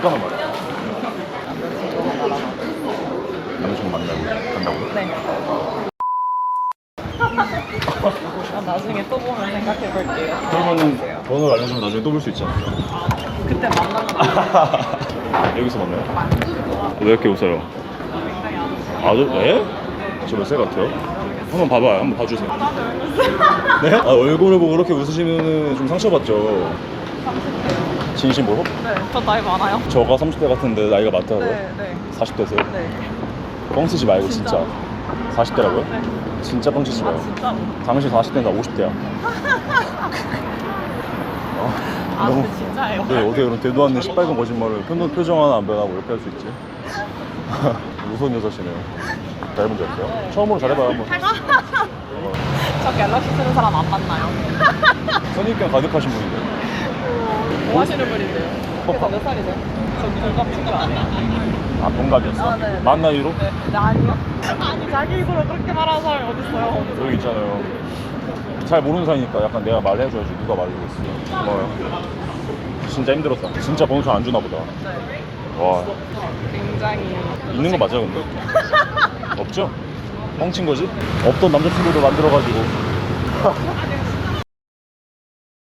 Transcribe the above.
잠깐만 말해. 남자친구 만나고 간다고? 네. 아, 나중에 또 보면 생각해 볼게요. 그러면은 번호를 알려주면 나중에 또 볼 수 있잖아. 그때 만나는 거 여기서 만나요? 왜 이렇게 웃어요? 아, 저, 네? 저 몇 살 같아요? 한번 봐봐요. 한번 봐주세요. 네? 아, 얼굴을 보고 그렇게 웃으시면 좀 상처받죠. 진심 뭐로? 네. 저 나이 많아요? 저가 30대 같은데 나이가 많다고요? 네, 네. 40대세요? 네. 뻥 치지 말고 진짜. 진짜. 40대라고요? 네. 진짜 뻥 치지 아, 마요. 진짜로? 당신 40대인가 50대야. 아, 근데 진짜예요. 네, 어떻게 그런 대도 않는 시뻘건 거짓말을 표정, 표정 하나 안 변하고 이렇게 할 수 있지? 무서운 여자시네요. 잘해본 적 없어요? 처음으로 잘해봐요, 한번. 어, 저 갤럭시 쓰는 사람 안 만나요. 선입견 가득하신 분인데. 뭐 하시는 분인데요? 그래서 몇 살이세요? 저 동갑 친구 아니에요? 아, 동갑이었어? 아, 네, 네. 만 나이로? 네. 네, 아니요. 아니, 자기 입으로 그렇게 말하는 사람이 어딨어요? 여기 있잖아요. 잘 모르는 사이니까 약간 내가 말해줘야지 누가 말해주겠어. 고마워요. 진짜 힘들었다. 진짜 번호잘 안 주나 보다. 네. 와, 굉장히. 있는 거 맞아요, 근데? 없죠? 뻥친 거지? 없던 남자친구도 만들어가지고.